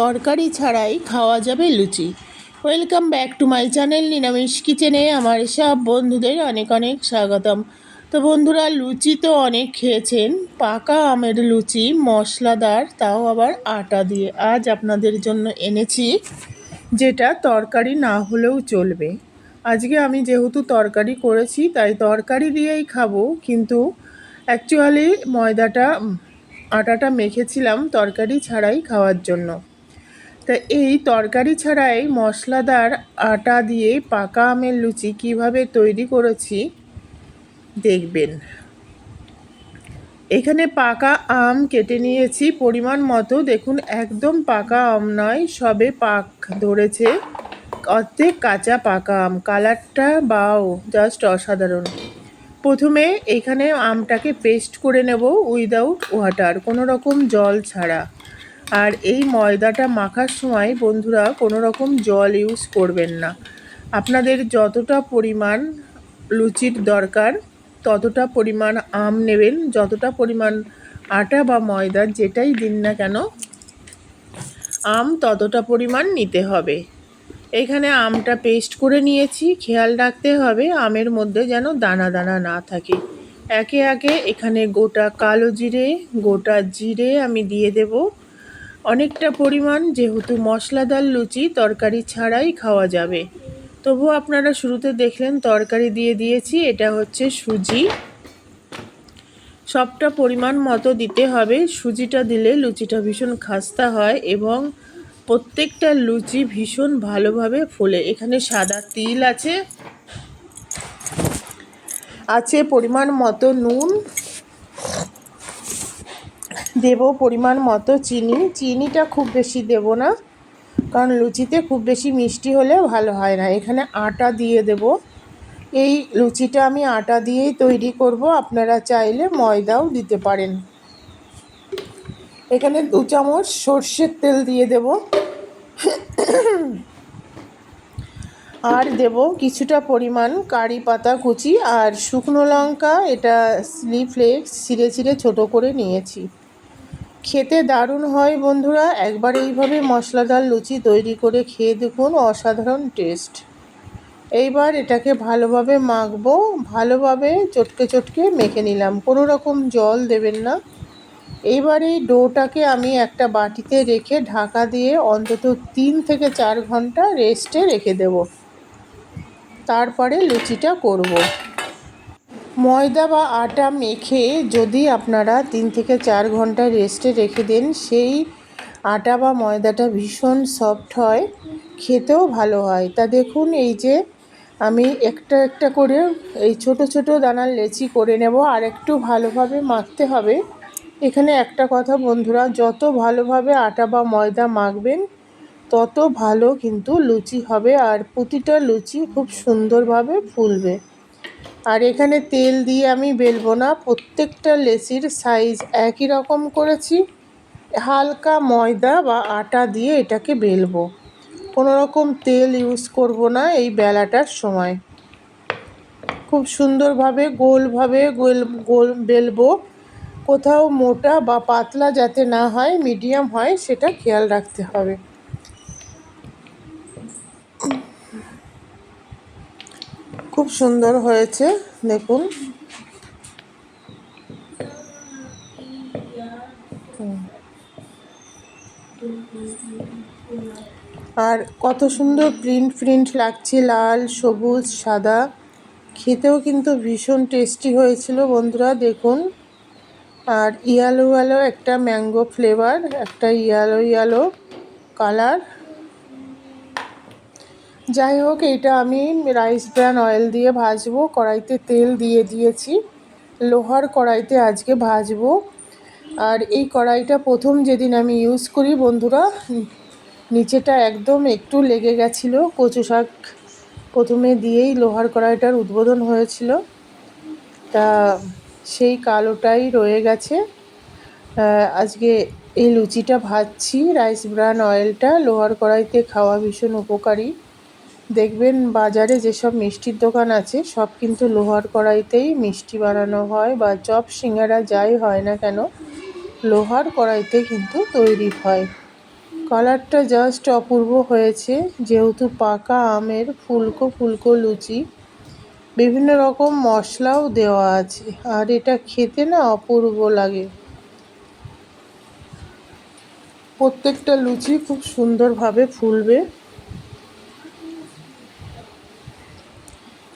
তরকারি ছাড়াই খাওয়া যাবে luchi. Welcome back to my channel নিরামিষ কিচেনে আমার সব বন্ধুদের অনেক অনেক স্বাগতম। তো বন্ধুরা, লুচি তো অনেক খেয়েছেন, পাকা আমের লুচি, মশলাদার, তাও আবার আটা দিয়ে। আজ আপনাদের জন্য এনেছি, যেটা তরকারি না হলেও চলবে। আজকে আমি যেহেতু তরকারি করেছি, তাই তরকারি দিয়েই খাব, কিন্তু অ্যাকচুয়ালি ময়দাটা আটাটা মেখেছিলাম তরকারি ছাড়াই খাওয়ার জন্য। তা এই তরকারি ছাড়াই মশলাদার আটা দিয়ে পাকা আমের লুচি কীভাবে তৈরি করেছি দেখবেন। এখানে পাকা আম কেটে নিয়েছি, পরিমাণ মতো। দেখুন, একদম পাকা আম নয়, সবে পাক ধরেছে। অর্ধেক কাঁচা পাকা আম। কালারটা, বাও, জাস্ট অসাধারণ। প্রথমে এখানে আমটাকে পেস্ট করে নেব উইদাউট ওয়াটার, কোনো রকম জল ছাড়া। আর এই ময়দাটা মাখার সময় বন্ধুরা কোনো রকম জল ইউজ করবেন না। আপনাদের যতটা পরিমাণ লুচির দরকার, ততটা পরিমাণ আম নেবেন, যতটা পরিমাণ আটা বা ময়দা যেটাই দিন না কেন, আম ততটা পরিমাণ নিতে হবে। এখানে আমটা পেস্ট করে নিয়েছি, খেয়াল রাখতে হবে আমের মধ্যে যেন দানা দানা না থাকে। একে একে এখানে গোটা কালো জিরে, গোটা জিরে আমি দিয়ে দেব। অনেকটা পরিমাণ, যেহেতু মশলাদার লুচি তরকারি ছাড়াই খাওয়া যাবে। তবু আপনারা শুরুতে দেখলেন, তরকারি দিয়ে দিয়েছি, এটা হচ্ছে সুজি। সবটা পরিমাণ মতো দিতে হবে। সুজিটা দিলে লুচিটা ভীষণ খাস্তা হয় এবং প্রত্যেকটা লুচি ভীষণ ভালোভাবে ফোলে। এখানে সাদা তিল আছে। আছে পরিমাণ মতো নুন দেব পরিমাণ মতো চিনি। চিনিটা খুব বেশি দেব না, কারণ লুচিতে খুব বেশি মিষ্টি হলে ভালো হয় না। এখানে আটা দিয়ে দেব। এই লুচিটা আমি আটা দিয়েই তৈরি করব। আপনারা চাইলে ময়দাও দিতে পারেন। এখানে দু চামচ সর্ষের তেল দিয়ে দেব। আর দেব কিছুটা পরিমাণ কারি পাতা কুচি আর শুকনো লঙ্কা। এটা স্লি ফ্লেক্স ছিঁড়ে ছিঁড়ে ছোটো করে নিয়েছি। খেতে দারুণ হয় বন্ধুরা। একবার এইভাবে মশলাদার লুচি তৈরি করে খেয়ে দেখুন, অসাধারণ টেস্ট। এইবার এটাকে ভালোভাবে মাখবো, ভালোভাবে চটকে চটকে মেখে নিলাম। কোনো রকম জল দেবেন না। এইবার এই ডোটাকে আমি একটা বাটিতে রেখে ঢাকা দিয়ে অন্তত তিন থেকে চার ঘণ্টা রেস্টে রেখে দেব। তারপরে লুচিটা করব। ময়দা বা আটা মেখে যদি আপনারা তিন থেকে চার ঘণ্টা রেস্টে রেখে দেন, সেই আটা বা ময়দাটা ভীষণ সফট হয়, খেতেও ভালো হয়। তা দেখুন, এই যে আমি একটা একটা করে এই ছোট ছোট দানার লেচি করে নেব, আর একটু ভালোভাবে মাখতে হবে। এখানে একটা কথা বন্ধুরা, যত ভালোভাবে আটা বা ময়দা মাখবেন, তত ভালো কিন্তু লুচি হবে, আর প্রতিটা লুচি খুব সুন্দরভাবে ফুলবে। আর এখানে তেল দিয়ে আমি বেলবো না। প্রত্যেকটা লেসির সাইজ একই রকম করেছি। হালকা ময়দা বা আটা দিয়ে এটাকে বেলবো। কোনো রকম তেল ইউজ করব না এই বেলাটার সময়। খুব সুন্দরভাবে, গোলভাবে গোল গোল বেলবো। কোথাও মোটা বা পাতলা যাতে না হয় মিডিয়াম হয়, সেটা খেয়াল রাখতে হবে। খুব সুন্দর হয়েছে, দেখুন। আর কত সুন্দর প্রিন্ট প্রিন্ট লাগছে, লাল, সবুজ, সাদা। খেতেও কিন্তু ভীষণ টেস্টি হয়েছিল বন্ধুরা, দেখুন। আর ইয়ালো ইয়ালো একটা ম্যাঙ্গো ফ্লেভার, একটা ইয়ালো ইয়ালো কালার। যাই হোক, এটা আমি রাইস ব্র্যান অয়েল দিয়ে ভাজবো। কড়াইতে তেল দিয়ে দিয়েছি। লোহার কড়াইতে আজকে ভাজবো। আর এই কড়াইটা প্রথম যেদিন আমি ইউজ করি, বন্ধুরা, নিচেটা একদম একটু লেগে গেছিল। কচু শাক প্রথমে দিয়েই লোহার কড়াইটার উদ্বোধন হয়েছিল। তা সেই কালোটাই রয়ে গেছে। আজকে এই লুচিটা ভাজছি। রাইস ব্রান অয়েলটা লোহার কড়াইতে খাওয়া ভীষণ উপকারী। দেখবেন বাজারে যেসব মিষ্টির দোকান আছে, সব কিন্তু লোহার কড়াইতেই মিষ্টি বানানো হয় বা চপ, সিঙ্গারা যাই হয় না কেন, লোহার কড়াইতে কিন্তু তৈরি হয়। কালারটা জাস্ট অপূর্ব হয়েছে, যেহেতু পাকা আমের ফুলকো ফুলকো লুচি, বিভিন্ন রকম মশলাও দেওয়া আছে, আর এটা খেতে না অপূর্ব লাগে। প্রত্যেকটা লুচি খুব সুন্দরভাবে ফুলবে।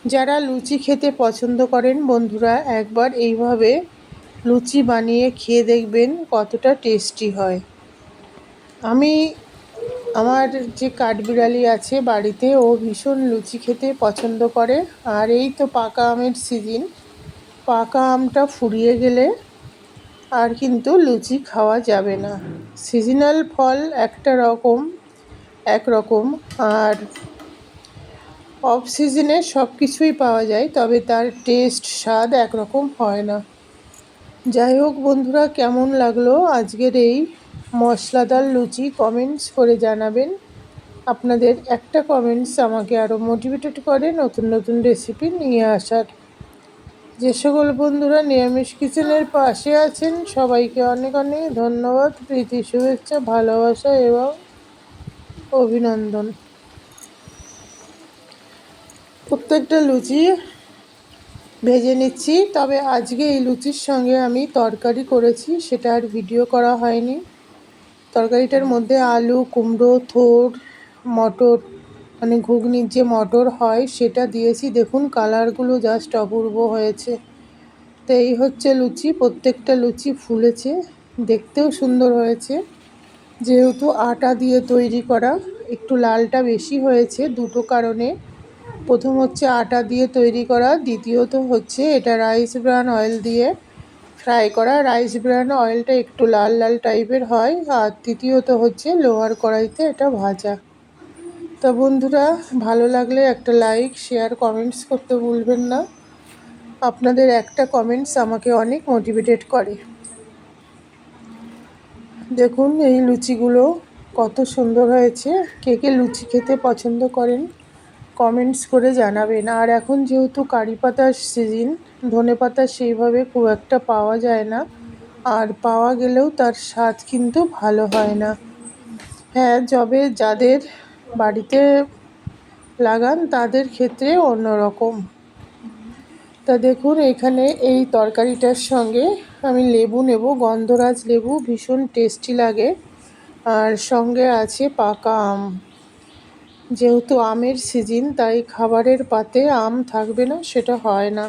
যারা লুচি খেতে পছন্দ করেন, বন্ধুরা, একবার এইভাবে লুচি বানিয়ে খেয়ে দেখবেন কতটা টেস্টি হয়। আমি আমার যে কাঠবিড়ালি আছে বাড়িতে, ও ভীষণ লুচি খেতে পছন্দ করে। আর এই তো পাকা আমের সিজন। পাকা আমটা ফুরিয়ে গেলে আর কিন্তু লুচি খাওয়া যাবে না। সিজনাল ফল একটা রকম এক রকম আর অফ সিজনে সব কিছুই পাওয়া যায়, তবে তার টেস্ট স্বাদ একরকম হয় না। যাই হোক বন্ধুরা, কেমন লাগল আজকের এই মশলাদার লুচি? কমেন্টস করে জানাবেন। আপনাদের একটা কমেন্টস আমাকে আরও মোটিভেটেড করে নতুন নতুন রেসিপি নিয়ে আসার। যে সকল বন্ধুরা নিরামিষ কিচেনের পাশে আছেন, সবাইকে অনেক অনেক ধন্যবাদ, প্রীতি, শুভেচ্ছা, ভালোবাসা এবং অভিনন্দন। প্রত্যেকটা লুচি ভেজে নিচ্ছি, তবে আজকে এই লুচির সঙ্গে আমি তরকারি করেছি, সেটা আর ভিডিও করা হয়নি। তরকারিটার মধ্যে আলু, কুমড়ো, থোর, মটর মানে ঘুগনির যে মটর হয়, সেটা দিয়েছি। দেখুন, কালারগুলো জাস্ট অপূর্ব হয়েছে। তো এই হচ্ছে লুচি, প্রত্যেকটা লুচি ফুলেছে, দেখতেও সুন্দর হয়েছে। যেহেতু আটা দিয়ে তৈরি করা, একটু লালটা বেশি হয়েছে, দুটো কারণে। প্রথম হচ্ছে আটা দিয়ে তৈরি করা, দ্বিতীয়ত হচ্ছে এটা রাইস ব্রান অয়েল দিয়ে ফ্রাই করা। রাইস ব্রান অয়েলটা একটু লাল লাল টাইপের হয় আর তৃতীয়ত হচ্ছে লোহার কড়াইতে এটা ভাজা। তা বন্ধুরা, ভালো লাগলে একটা লাইক শেয়ার কমেন্টস করতে ভুলবেন না। আপনাদের একটা কমেন্টস আমাকে অনেক মোটিভেটেড করে। দেখুন এই লুচিগুলো কত সুন্দর হয়েছে। কে কে লুচি খেতে পছন্দ করেন? কমেন্টস করে জানাবেন। আর এখন যেহেতু কারি পাতার সিজন ধনে পাতা সেইভাবে খুব একটা পাওয়া যায় না। আর পাওয়া গেলেও তার স্বাদ কিন্তু ভালো হয় না। হ্যাঁ যবে যাদের বাড়িতে লাগান, তাদের ক্ষেত্রে অন্যরকম। তা দেখুন, এখানে এই তরকারিটার সঙ্গে আমি লেবু নেব। গন্ধরাজ লেবু ভীষণ টেস্টি লাগে। আর সঙ্গে আছে পাকা আম। যেহেতু আমের সিজন, তাই খাবারের পাতে আম থাকবে না, সেটা হয় না।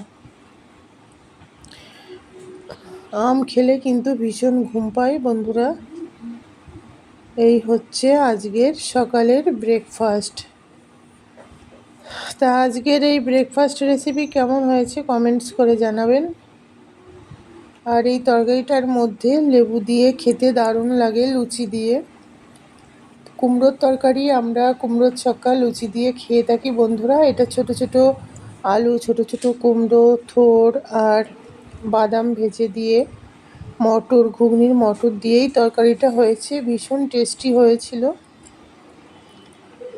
আম খেলে কিন্তু ভীষণ ঘুম পায়, বন্ধুরা। এই হচ্ছে আজকের সকালের ব্রেকফাস্ট তা আজকের এই ব্রেকফাস্ট রেসিপি কেমন হয়েছে কমেন্টস করে জানাবেন। আর এই তরকারিটার মধ্যে লেবু দিয়ে খেতে দারুণ লাগে, লুচি দিয়ে। কুমড়োর তরকারি, আমরা কুমড়োর ছক্কা, লুচি দিয়ে খেয়ে থাকি। বন্ধুরা, এটা ছোট ছোট আলু, ছোট ছোট কুমড়ো, থোর আর বাদাম ভেজে দিয়ে মটর, ঘুগনির মটর দিয়েই তরকারিটা হয়েছে। ভীষণ টেস্টি হয়েছিল।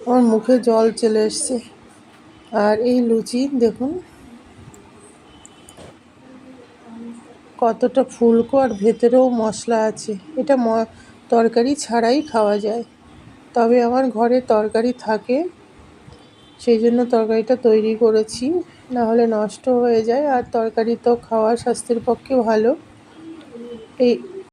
আমার মুখে জল চলে এসছে। আর এই লুচি, দেখুন, কতটা ফুলকো আর ভেতরেও মশলা আছে। এটা তরকারি ছাড়াই খাওয়া যায়। তবে আমার ঘরে তরকারি থাকে, সেই জন্য তরকারিটা তৈরি করেছি। না হলে নষ্ট হয়ে যায়, আর তরকারি তো খাওয়া স্বাস্থ্যের পক্ষে ভালো। এই